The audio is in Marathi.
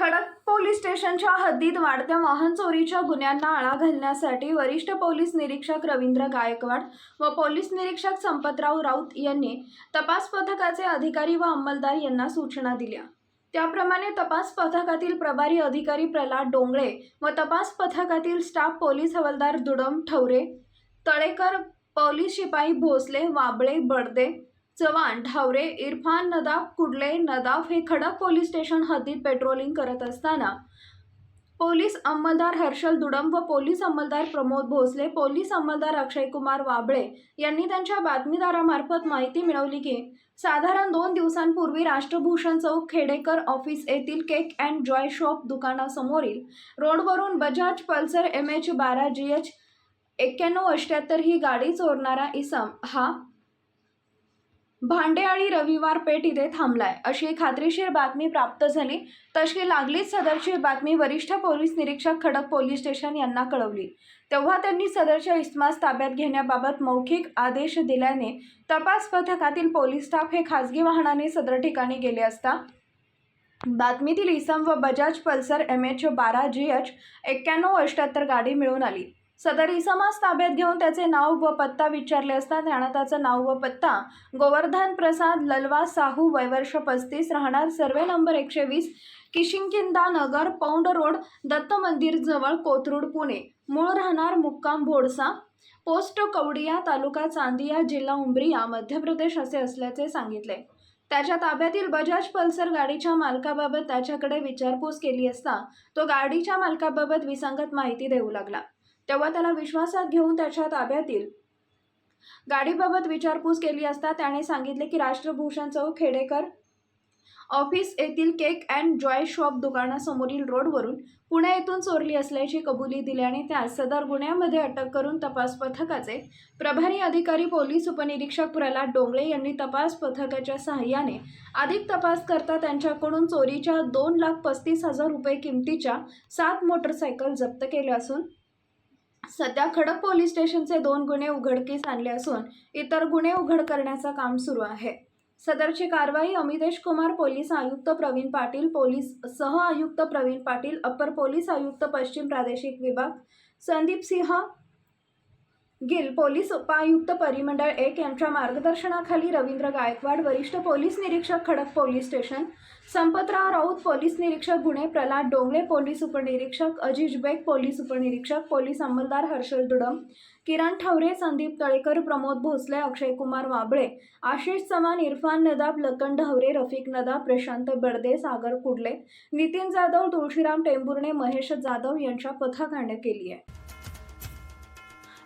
खडक पोलीस स्टेशनच्या हद्दीत वाढत्या वाहन चोरीच्या गुन्ह्यांना आळा घालण्यासाठी वरिष्ठ पोलीस निरीक्षक रवींद्र गायकवाड व पोलीस निरीक्षक संपतराव राऊत यांनी तपास पथकाचे अधिकारी व अंमलदार यांना सूचना दिल्या. त्याप्रमाणे तपास पथकातील प्रभारी अधिकारी प्रल्हाद डोंगळे व तपास पथकातील स्टाफ पोलीस हवालदार दुडम ठवरे तळेकर पोलीस शिपाई भोसले वाबळे बडदे चव्हाण ठावरे इरफान नदाफ कुडले नदाफ हे खडक पोलीस स्टेशन हद्दीत पेट्रोलिंग करत असताना पोलीस अंमलदार हर्षल दुडम व पोलीस अंमलदार प्रमोद भोसले पोलीस अंमलदार अक्षयकुमार वाबळे यांनी त्यांच्या बातमीदारामार्फत माहिती मिळवली की साधारण दोन दिवसांपूर्वी राष्ट्रभूषण चौक खेडेकर ऑफिस येथील केक अँड जॉय शॉप दुकानासमोरील रोडवरून बजाज पल्सर एम एच बारा जी एच एक्क्याण्णव अठ्ठ्याहत्तर ही गाडी चोरणारा इसम हा भांडेआळी रविवार पेठ इथे थांबलाय. अशी खात्रीशीर बातमी प्राप्त झाली तशी लागलीच सदरची बातमी वरिष्ठ पोलीस निरीक्षक खडक पोलीस स्टेशन यांना कळवली. तेव्हा त्यांनी सदरच्या इस्मास ताब्यात घेण्याबाबत मौखिक आदेश दिल्याने तपास पथकातील पोलीस स्टाफ हे खासगी वाहनाने सदर ठिकाणी गेले असता बातमीतील इसम व बजाज पल्सर एम एच बारा जी एच एक्क्याण्णव अठ्ठ्याहत्तर गाडी मिळून आली. सदर इसमास ताब्यात घेऊन त्याचे नाव व पत्ता विचारले असता त्यानं त्याचं नाव व पत्ता गोवर्धन प्रसाद ललवा साहू वयवर्ष पस्तीस राहणार सर्वे नंबर एकशे वीस किशिंकिंदा नगर पौंड रोड दत्त मंदिर जवळ कोथरूड पुणे. मूळ राहणार मुक्काम भोडसा. पोस्ट कवडिया तालुका चांदिया जिल्हा उमरिया मध्य प्रदेश असे असल्याचे सांगितले. त्याच्या ताब्यातील बजाज पल्सर गाडीच्या मालकाबाबत त्याच्याकडे विचारपूस केली असता तो गाडीच्या मालकाबाबत विसंगत माहिती देऊ लागला. तेव्हा त्याला विश्वासात घेऊन त्याच्या ताब्यातील गाडीबाबत विचारपूस केली असता त्याने सांगितले की राष्ट्रभूषण चौक खेडेकर ऑफिस येथील केक अँड जॉय शॉप दुकानासमोरील रोडवरून पुणे येथून चोरली असल्याची कबुली दिल्याने त्यास सदर गुन्ह्यामध्ये अटक करून तपास पथकाचे प्रभारी अधिकारी पोलीस उपनिरीक्षक प्रल्हाद डोंगळे यांनी तपास पथकाच्या सहाय्याने अधिक तपास करता त्यांच्याकडून चोरीच्या दोन लाख पस्तीस हजार रुपये किमतीच्या सात मोटरसायकल जप्त केल्या असून सध्या खडक पोलीस स्टेशनचे दोन गुन्हे उघडकीस आणले असून इतर गुन्हे उघड करण्याचं काम सुरू आहे. सदरची कारवाई अमितेश कुमार पोलीस आयुक्त प्रवीण पाटील पोलीस सह आयुक्त प्रवीण पाटील अप्पर पोलीस आयुक्त पश्चिम प्रादेशिक विभाग संदीप सिंह गिल पोलीस उपायुक्त परिमंडळ एक यांच्या मार्गदर्शनाखाली रवींद्र गायकवाड वरिष्ठ पोलीस निरीक्षक Khadak police station Sampatrao Raut police निरीक्षक गुन्हे प्रल्हाद डोंगळे पोलीस उपनिरीक्षक अजिज बेग पोलीस उपनिरीक्षक पोलीस अंमलदार हर्षल दुडम किरण ठवरे संदीप तळेकर प्रमोद भोसले अक्षय कुमार वाबळे आशिष चव्हाण इरफान नदाब लखन ढवरे रफिक नदाब प्रशांत बर्दे सागर कुडले नितीन जाधव तुळशीराम टेंभुर्णे महेश जाधव यांच्या पथकाने केली आहे.